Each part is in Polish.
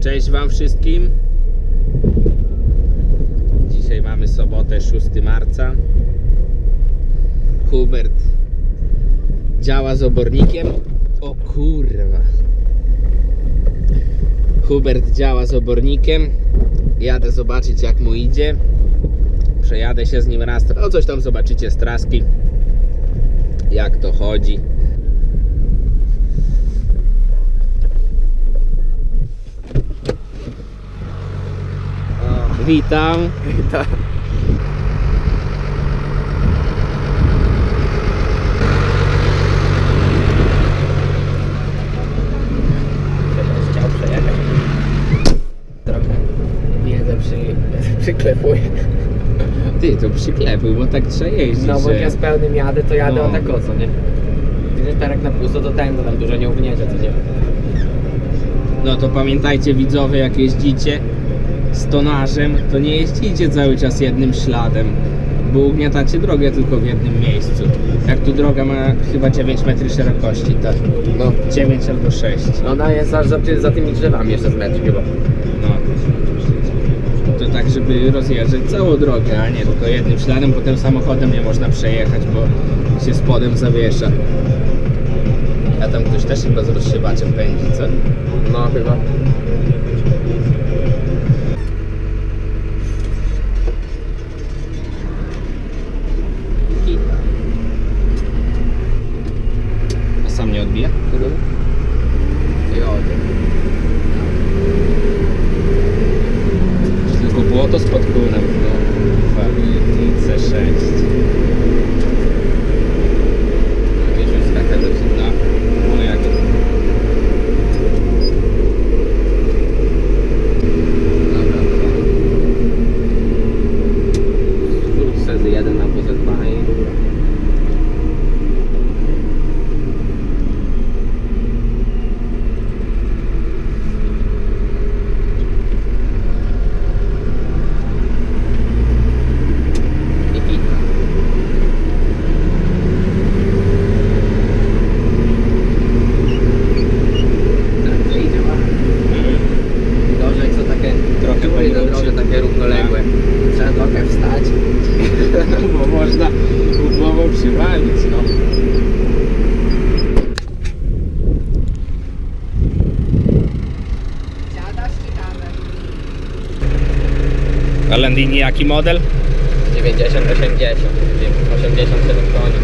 Cześć Wam wszystkim. Dzisiaj mamy sobotę 6 marca. Hubert działa z obornikiem. O kurwa. Hubert działa z obornikiem. Jadę zobaczyć jak mu idzie. Przejadę się z nim raz. No coś tam zobaczycie z traski. Jak to chodzi. Witam. Chciał przejechać. Trochę wiedzę przy. Ty, to przyklepuj, bo tak trzeba jeździć. No bo że- jak ja z pełnym jadę, to jadę No. o tak o co, nie? Gdy perek na pusto, to ten, to tam dużo nie ugniecie, co nie? No to pamiętajcie widzowie, jak jeździcie z tonażem, to nie jeździcie cały czas jednym śladem, bo ugniatacie drogę tylko w jednym miejscu. Jak tu droga ma chyba 9 metrów szerokości, tak? No. 9 albo 6. Ona jest aż za, ty, za tymi drzewami jeszcze z metr chyba. No. To tak, żeby rozjeżdżać całą drogę, a nie tylko jednym śladem, potem samochodem nie można przejechać, bo się spodem zawiesza. A tam ktoś też chyba z rozsiewaczem pędzi, co? No chyba. A sam nie odbija? Jo, Tylko błoto spod kół nam no, fali C6. Wiesz, już taka dosyć, no, no jak Dobra, Zrzuć se z jeden albo ze dwa i... I git. Tak, to idzie ładnie. Gorzej co takie Trochę tury na powróci. drodze takie równoległe. Trzeba trochę wstać. bo można głową przywalić, no. A Landini jaki model? 90, 80, 87 koni.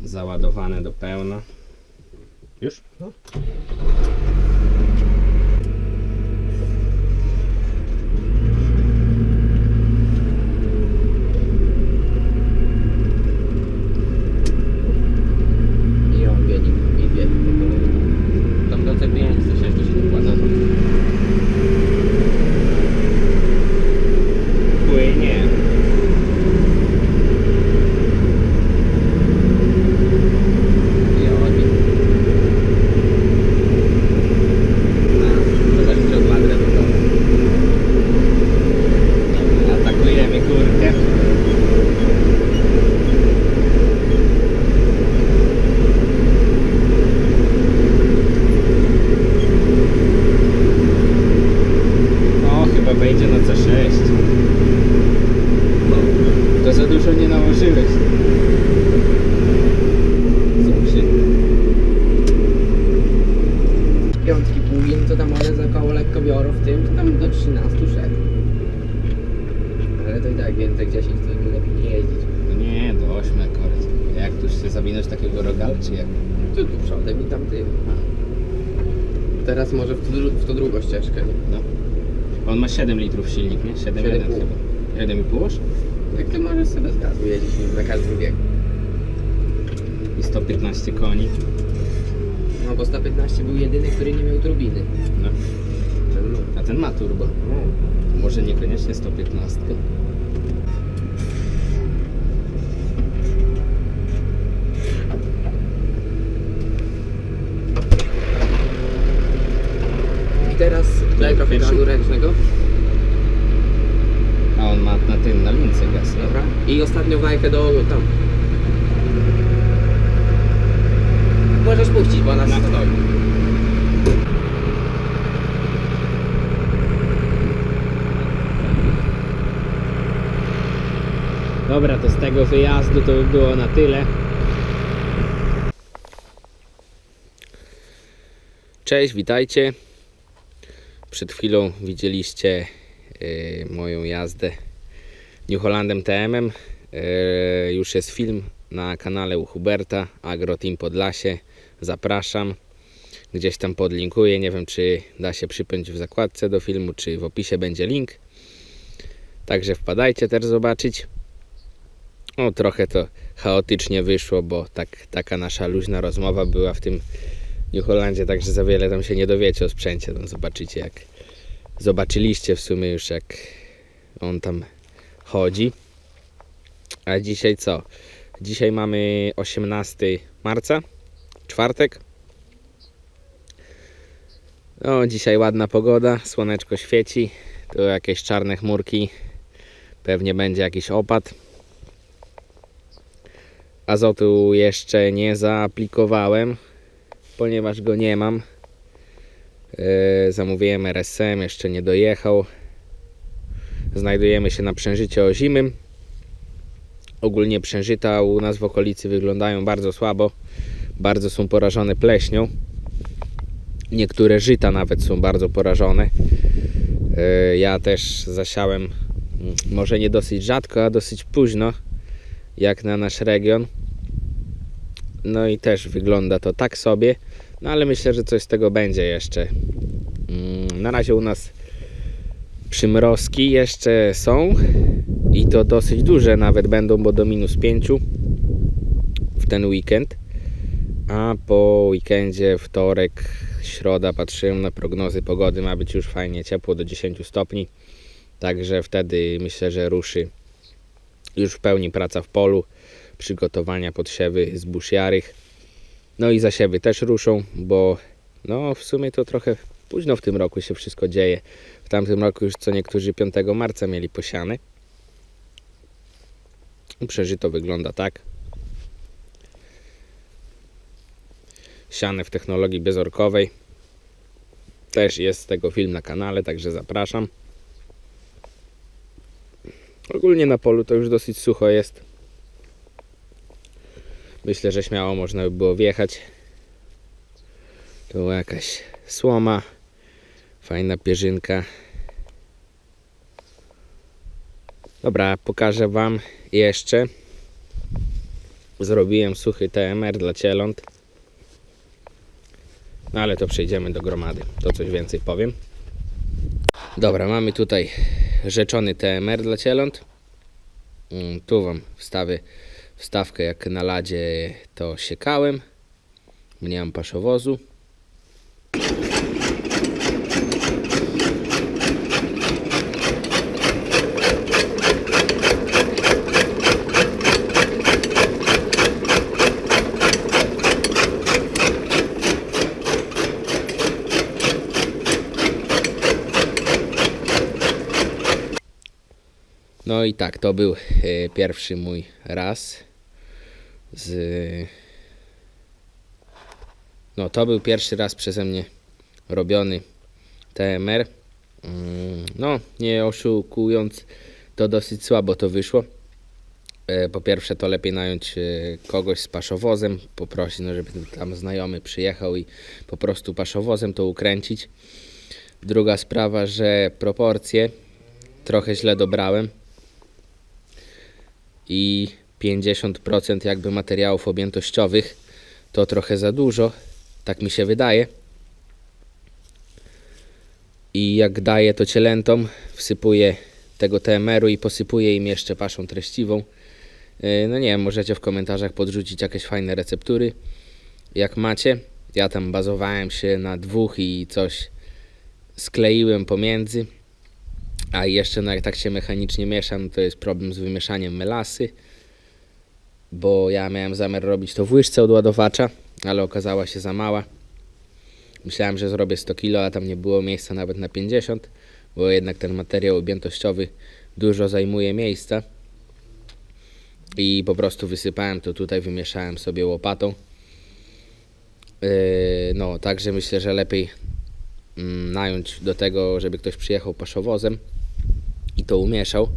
Załadowane do pełna. Już? No. I on bieli, i bieli. Tam do C5, C6 to się dokłada. Płynie. I on Zależy czy od ładne to Atakujemy górkę. O, chyba wejdzie na C6. No. To za dużo nie nałożyłeś. Zobaczcie. Piątki plugin, to tam one za koło lekko biorą w tym, to tam do 13 szedł. Ale to i tak więcej 10 to lepiej nie jeździć. No nie, do 8 akurat. Jak tu się zawinąć takiego rogala, czy jak? Tu, tu przodem i tam tył. Teraz może w, tu, w tą drugą ścieżkę, nie? No. On ma 7 litrów silnik, nie? 7,1 7,5. chyba. 1,5 aż? Jak ty możesz sobie z gazu jeździć na każdym biegu. I 115 koni. No bo 115 był jedyny, który nie miał turbiny. No. Ten. A ten ma turbo. no. Może niekoniecznie 115. I teraz daj trochę gazu ręcznego. A on ma na tym, na lince gaz. Dobra. I ostatnią wajchę do tam. puścić, bo nas stoi. Dobra, to z tego wyjazdu to by było na tyle. Cześć, witajcie. Przed chwilą widzieliście y, moją jazdę New Hollandem TM-em. Y, już jest film na kanale u Huberta, Agro Team Podlasie. Zapraszam. Gdzieś tam podlinkuję. Nie wiem, czy da się przypiąć w zakładce do filmu, czy w opisie będzie link. Także wpadajcie też zobaczyć. No, trochę to chaotycznie wyszło, bo tak, taka nasza luźna rozmowa była w tym New Hollandzie, także za wiele tam się nie dowiecie o sprzęcie. Zobaczycie, jak zobaczyliście w sumie już, jak on tam chodzi. A dzisiaj co? Dzisiaj mamy 18 marca, czwartek. No, dzisiaj ładna pogoda, słoneczko świeci, tu jakieś czarne chmurki, pewnie będzie jakiś opad. Azotu jeszcze nie zaaplikowałem, ponieważ go nie mam. Yy, zamówiłem RSM, jeszcze nie dojechał. Znajdujemy się na przężycie ozimym. Ogólnie przężyta u nas w okolicy wyglądają bardzo słabo. Bardzo są porażone pleśnią. Niektóre żyta nawet są bardzo porażone. Yy, Ja też zasiałem, mm, może nie dosyć rzadko, a dosyć późno, jak na nasz region. No i też wygląda to tak sobie, no ale myślę, że coś z tego będzie jeszcze. Mm, Na razie u nas przymrozki jeszcze są i to dosyć duże nawet będą, bo do minus 5 w ten weekend. A po weekendzie, wtorek, środa patrzyłem na prognozy pogody, ma być już fajnie ciepło do 10 stopni. Także wtedy myślę, że ruszy już w pełni praca w polu, przygotowania podsiewy zbóż jarych. No i zasiewy też ruszą, bo no w sumie to trochę późno w tym roku się wszystko dzieje. W tamtym roku już co niektórzy 5 marca mieli posiane. Przeżyto wygląda tak. Siane w technologii bezorkowej. Też jest z tego film na kanale, także zapraszam. Ogólnie na polu to już dosyć sucho jest. Myślę, że śmiało można by było wjechać. Tu jakaś słoma. Fajna pierzynka. Dobra, pokażę Wam jeszcze. Zrobiłem suchy TMR dla cieląt. No ale to przejdziemy do gromady. To coś więcej powiem. Dobra, mamy tutaj rzeczony TMR dla cieląt. Mm, Tu Wam wstawię wstawkę jak na ladzie to siekałem. Nie mam paszowozu. No i tak, to był e, pierwszy mój raz z... No to był pierwszy raz przeze mnie robiony TMR. Mm, No, nie oszukując, to dosyć słabo to wyszło. E, Po pierwsze, to lepiej nająć e, kogoś z paszowozem, poprosić, no, żeby tam znajomy przyjechał i po prostu paszowozem to ukręcić. Druga sprawa, że proporcje trochę źle dobrałem i 50% jakby materiałów objętościowych to trochę za dużo, tak mi się wydaje. I jak daję to cielętom, wsypuję tego TMR-u i posypuję im jeszcze paszą treściwą. Yy, No nie wiem, możecie w komentarzach podrzucić jakieś fajne receptury. Jak macie, ja tam bazowałem się na dwóch i coś skleiłem pomiędzy. A jeszcze no jak tak się mechanicznie miesza, no to jest problem z wymieszaniem melasy. Bo ja miałem zamiar robić to w łyżce od ładowacza, ale okazała się za mała. Myślałem, że zrobię 100 kg, a tam nie było miejsca nawet na 50, bo jednak ten materiał objętościowy dużo zajmuje miejsca. I po prostu wysypałem to tutaj, wymieszałem sobie łopatą. Yy, no, także myślę, że lepiej mm, nająć do tego, żeby ktoś przyjechał paszowozem i to umieszał.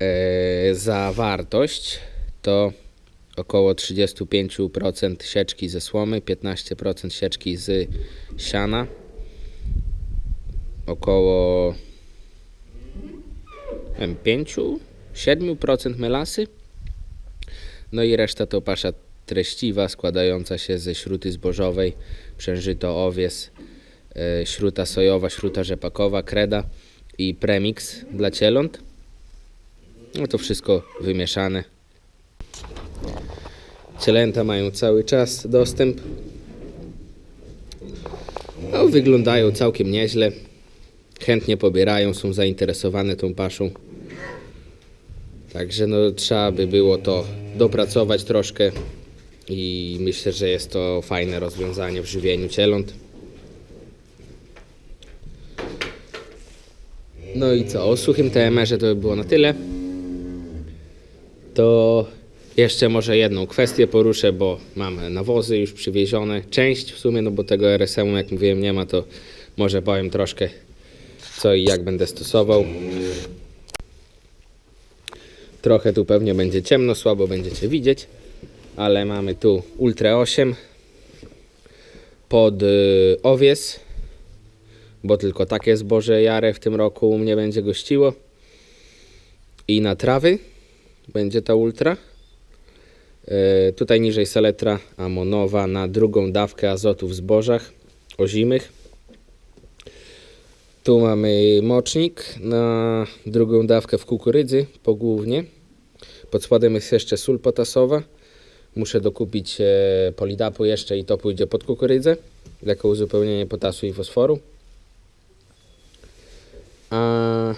Yy, zawartość to około 35% sieczki ze słomy, 15% sieczki z siana, około nie wiem, 5-7% melasy, no i reszta to pasza treściwa składająca się ze śruty zbożowej, przężyto owies, e, śruta sojowa, śruta rzepakowa, kreda i premix dla cieląt. No to wszystko wymieszane. Cielęta mają cały czas dostęp. No, wyglądają całkiem nieźle. Chętnie pobierają, są zainteresowane tą paszą. Także no, trzeba by było to dopracować troszkę i myślę, że jest to fajne rozwiązanie w żywieniu cieląt. No i co, o suchym TMR-ze to by było na tyle. To jeszcze może jedną kwestię poruszę, bo mamy nawozy już przywiezione. Część w sumie, no bo tego RSM-u jak mówiłem nie ma, to może powiem troszkę co i jak będę stosował. Trochę tu pewnie będzie ciemno, słabo będziecie widzieć, ale mamy tu Ultra 8 pod y, owies, bo tylko takie zboże jarę w tym roku u mnie będzie gościło. I na trawy będzie ta Ultra. Y, tutaj niżej seletra amonowa na drugą dawkę azotu w zbożach ozimych. Tu mamy mocznik na drugą dawkę w kukurydzy pogłównie. Pod spodem jest jeszcze sól potasowa. Muszę dokupić e, polidapu jeszcze i to pójdzie pod kukurydzę jako uzupełnienie potasu i fosforu. A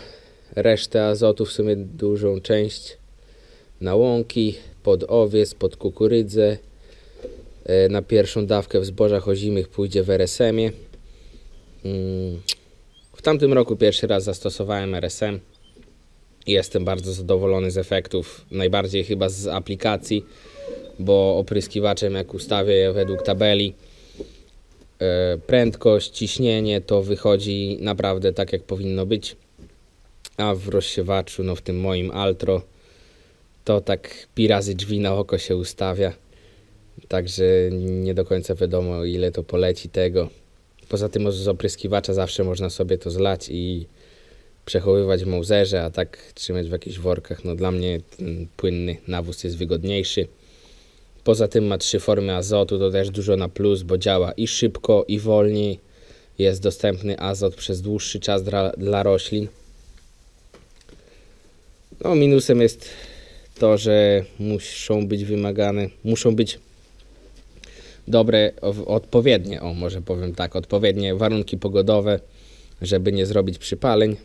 resztę azotu w sumie dużą część na łąki, pod owies, pod kukurydzę. E, Na pierwszą dawkę w zbożach ozimych pójdzie w RSM-ie. Mm, w tamtym roku pierwszy raz zastosowałem RSM jestem bardzo zadowolony z efektów. Najbardziej chyba z aplikacji, bo opryskiwaczem jak ustawię według tabeli e, prędkość, ciśnienie to wychodzi naprawdę tak jak powinno być. A w rozsiewaczu, no w tym moim Altro to tak pi razy drzwi na oko się ustawia. Także nie do końca wiadomo ile to poleci tego. Poza tym z opryskiwacza zawsze można sobie to zlać i przechowywać w mauzerze, a tak trzymać w jakichś workach. No dla mnie płynny nawóz jest wygodniejszy. Poza tym ma trzy formy azotu, to też dużo na plus, bo działa i szybko, i wolniej. Jest dostępny azot przez dłuższy czas dla, dla roślin. No minusem jest to, że muszą być wymagane, muszą być dobre, odpowiednie, o może powiem tak, odpowiednie warunki pogodowe, żeby nie zrobić przypaleń.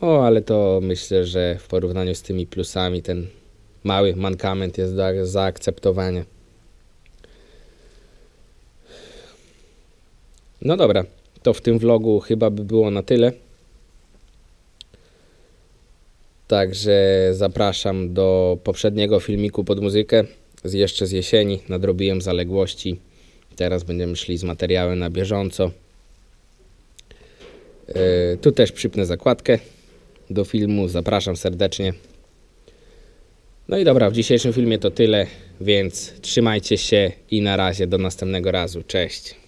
O, ale to myślę, że w porównaniu z tymi plusami ten mały mankament jest do zaakceptowania. No dobra, to w tym vlogu chyba by było na tyle. Także zapraszam do poprzedniego filmiku pod muzykę. Z jeszcze z jesieni nadrobiłem zaległości. Teraz będziemy szli z materiałem na bieżąco. Yy, tu też przypnę zakładkę do filmu. Zapraszam serdecznie. No i dobra, w dzisiejszym filmie to tyle, więc trzymajcie się i na razie do następnego razu. Cześć.